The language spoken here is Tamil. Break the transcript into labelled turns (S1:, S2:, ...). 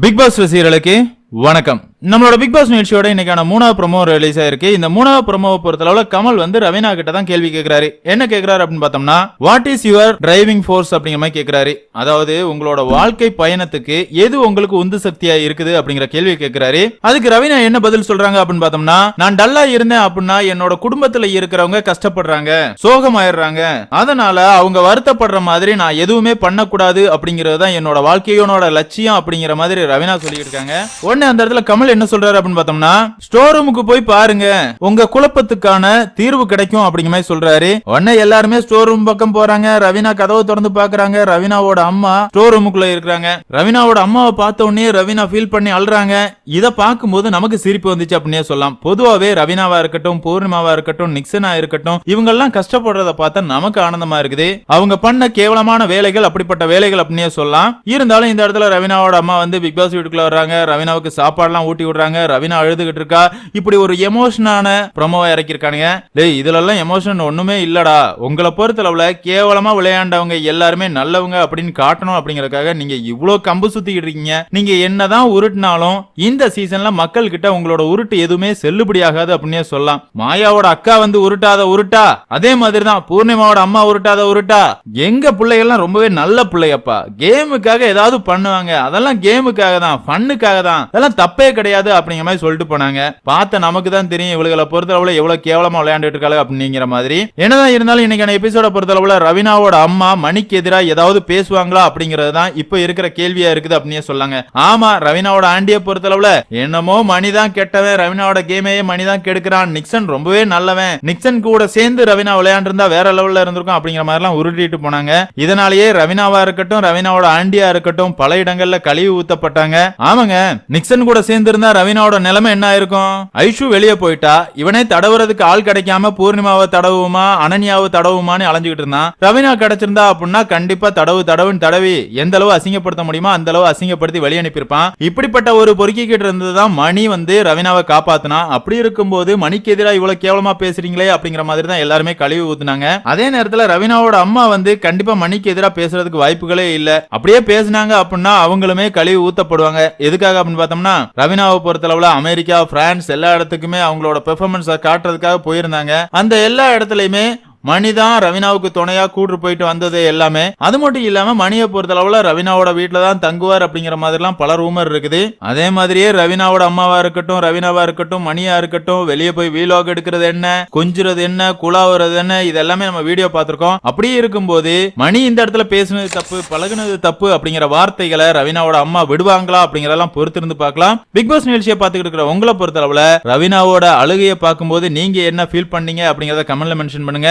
S1: பிக் பாஸ் ரசிகர்களுக்கு வணக்கம். நம்மளோட பிக் பாஸ் நிகழ்ச்சியோட இன்னைக்கான மூணாவது ப்ரொமோ ரிலீஸ் ஆயிருக்கு. இந்த மூணாவது ப்ரொமோவை பொறுத்தளவுல கமல் வந்து ரவீனா கிட்ட தான் கேள்வி கேட்கிறாரு என்ன கேட்கிறாரு அப்படின்னு பார்த்தோம்னா what is your driving force அப்படிங்கிற மாதிரி கேட்கிறாரு அதாவது உங்களோட வாழ்க்கை பயணத்துக்கு எது உங்களுக்கு உந்து சக்தியா இருக்குது அப்படிங்கிற கேள்வி கேட்கிறாரு அதுக்கு ரவீனா என்ன பதில் சொல்றாங்க அப்படின்னு பார்த்தோம்னா நான் டல்லா இருந்தேன் அப்படின்னா என்னோட குடும்பத்துல இருக்கிறவங்க கஷ்டப்படுறாங்க சோகமாயிடுறாங்க. அதனால அவங்க வருத்தப்படுற மாதிரி நான் எதுவுமே பண்ணக்கூடாது அப்படிங்கிறது தான் என்னோட வாழ்க்கையோட லட்சியம் அப்படிங்கிற மாதிரி ரவீனா சொல்லிட்டு இருக்காங்க. உடனே அந்த இடத்துல கமல் கமல் என்ன சொல்றாரு அப்படின்னு பார்த்தோம்னா ஸ்டோர் ரூமுக்கு போய் பாருங்க. உங்க குழப்பத்துக்கான தீர்வு கிடைக்கும் அப்படிங்கிற மாதிரி சொல்றாரு. உடனே எல்லாருமே ஸ்டோர் ரூம் பக்கம் போறாங்க. ரவீனா கதவை திறந்து பாக்குறாங்க. ரவீனாவோட அம்மா ஸ்டோர் ரூமுக்குள்ள இருக்கிறாங்க. ரவீனாவோட அம்மாவை பார்த்த உடனே ரவீனா ஃபீல் பண்ணி அழுறாங்க. இதை பார்க்கும்போது நமக்கு சிரிப்பு வந்துச்சு அப்படின்னே சொல்லலாம். பொதுவாவே ரவீனாவா இருக்கட்டும் பூர்ணிமாவா இருக்கட்டும் நிக்சனா இருக்கட்டும் இவங்க எல்லாம் கஷ்டப்படுறத பார்த்தா நமக்கு ஆனந்தமா இருக்குது. அவங்க பண்ண கேவலமான வேலைகள் அப்படிப்பட்ட வேலைகள் அப்படின்னே சொல்லலாம். இருந்தாலும் இந்த இடத்துல ரவீனாவோட அம்மா வந்து பிக் பாஸ் வீட்டுக்குள்ள வர்றாங்க. ரவீனாவுக்கு சாப்பாடுலாம் ஊட்டி விடுறாங்க. ரவீனா அழுதுகிட்டு இருக்கா. இப்படி ஒரு எமோஷனான ப்ரொமோவை இறக்கிருக்கானுங்க டேய் இதுல எமோஷன் ஒண்ணுமே இல்லடா. உங்களை பொறுத்தளவுல கேவலமா விளையாண்டவங்க எல்லாருமே நல்லவங்க அப்படின்னு காட்டணும் அப்படிங்கறதுக்காக நீங்க இவ்வளவு கம்பு சுத்திக்கிட்டு இருக்கீங்க. நீங்க என்னதான் உருட்டினாலும் இந்த சீசன்ல மக்கள் கிட்ட உங்களோட உருட்டு எதுவுமே செல்லுபடியாகாது அப்படின்னே சொல்லலாம். மாயாவோட அக்கா வந்து உருட்டாத உருட்டா? அதே மாதிரி தான் பூர்ணிமாவோட அம்மா உருட்டாத உருட்டா? எங்க பிள்ளைகள்லாம் ரொம்பவே நல்ல பிள்ளையப்பா. கேமுக்காக ஏதாவது பண்ணுவாங்க. அதெல்லாம் கேமுக்காக தான் ஃபன்னுக்காக தான் அதெல்லாம் தப்பே கிடையாது. கிடையாது அப்படிங்கிற மாதிரி சொல்லிட்டு போனாங்க. பார்த்த நமக்கு தான் தெரியும் இவளுகளை பொறுத்தளவுல எவ்வளவு கேவலமா விளையாண்டுட்டு இருக்காங்க அப்படிங்கிற மாதிரி. என்னதான் இருந்தாலும் இன்னைக்கான எபிசோட பொறுத்தளவுல ரவினாவோட அம்மா மணிக்கு எதிராக ஏதாவது பேசுவாங்களா அப்படிங்கிறது தான் இப்ப இருக்கிற கேள்வியா இருக்குது அப்படின்னு சொல்லாங்க. ஆமா ரவினாவோட ஆண்டியை பொறுத்தளவுல என்னமோ மணிதான் கெட்டவன் ரவினாவோட கேமையே மணிதான் கெடுக்கிறான். நிக்சன் ரொம்பவே நல்லவன். நிக்சன் கூட சேர்ந்து ரவினா விளையாண்டிருந்தா வேற லெவல்ல இருந்திருக்கும் அப்படிங்கிற மாதிரி எல்லாம் உருட்டிட்டு போனாங்க. இதனாலேயே ரவினாவா இருக்கட்டும் ரவினாவோட ஆண்டியா இருக்கட்டும் பல இடங்கள்ல கழிவு ஊத்தப்பட்டாங்க. ஆமாங்க நிக்சன் கூட சேர்ந்து இருந்தா ரவீனாவோட நிலைமை என்ன ஆயிருக்கும்? ஐஷு வெளியே போயிட்டா இவனே தடவுறதுக்கு ஆள் கிடைக்காம பூர்ணிமாவை தடவுமா அனன்யாவை தடவுமான்னு அலைஞ்சுக்கிட்டு இருந்தான். ரவீனா கிடைச்சிருந்தா அப்படின்னா கண்டிப்பா தடவு தடவுன்னு தடவி எந்த அளவு அசிங்கப்படுத்த முடியுமோ அந்த அளவு அசிங்கப்படுத்தி வெளியே அனுப்பியிருப்பான். இப்படிப்பட்ட ஒரு பொறுக்கிக்கிட்டு இருந்ததுதான் மணி வந்து ரவீனாவை காப்பாத்தினா. அப்படி இருக்கும்போது மணிக்கு எதிராக இவ்வளவு கேவலமா பேசுறீங்களே அப்படிங்கிற மாதிரி தான் எல்லாருமே கழிவு ஊத்துனாங்க. அதே நேரத்துல ரவீனாவோட அம்மா வந்து கண்டிப்பா மணிக்கு எதிராக பேசுறதுக்கு வாய்ப்புகளே இல்ல. அப்படியே பேசினாங்க அப்படின்னா அவங்களுமே கழிவு ஊத்தப்படுவாங்க. எதுக்காக அப்படின்னு பார்த்தோம்னா சீனாவை பொறுத்தளவுல அமெரிக்கா பிரான்ஸ் எல்லா இடத்துக்குமே அவங்களோட பெர்ஃபார்மன்ஸை காட்டுறதுக்காக போயிருந்தாங்க. அந்த எல்லா இடத்துலையுமே மணி தான் ரவீனாவுக்கு துணையா கூட்டு போயிட்டு வந்தது எல்லாமே. அது மட்டும் இல்லாம மணியை பொறுத்தளவுல ரவினாவோட வீட்டுல தான் தங்குவார் அப்படிங்கிற மாதிரிலாம் பல ரூமர் இருக்குது. அதே மாதிரியே ரவினாவோட அம்மாவா இருக்கட்டும் ரவினாவா இருக்கட்டும் மணியா இருக்கட்டும் வெளியே போய் வீலாக் எடுக்கிறது என்ன கொஞ்சுறது என்ன குழாவுறது என்ன இதெல்லாமே நம்ம வீடியோ பார்த்திருக்கோம். அப்படியே இருக்கும்போது மணி இந்த இடத்துல பேசுனது தப்பு பழகுனது தப்பு அப்படிங்கிற வார்த்தைகளை ரவினாவோட அம்மா விடுவாங்களா அப்படிங்கறதெல்லாம் பொறுத்திருந்து பார்க்கலாம். பிக் பாஸ் நிகழ்ச்சியை பார்த்துக்கிட்டு இருக்கிற உங்களை பொறுத்தளவுல ரவினாவோட அழுகையை பார்க்கும்போது நீங்க என்ன ஃபீல் பண்ணீங்க அப்படிங்கறத கமெண்ட்ல மென்ஷன் பண்ணுங்க.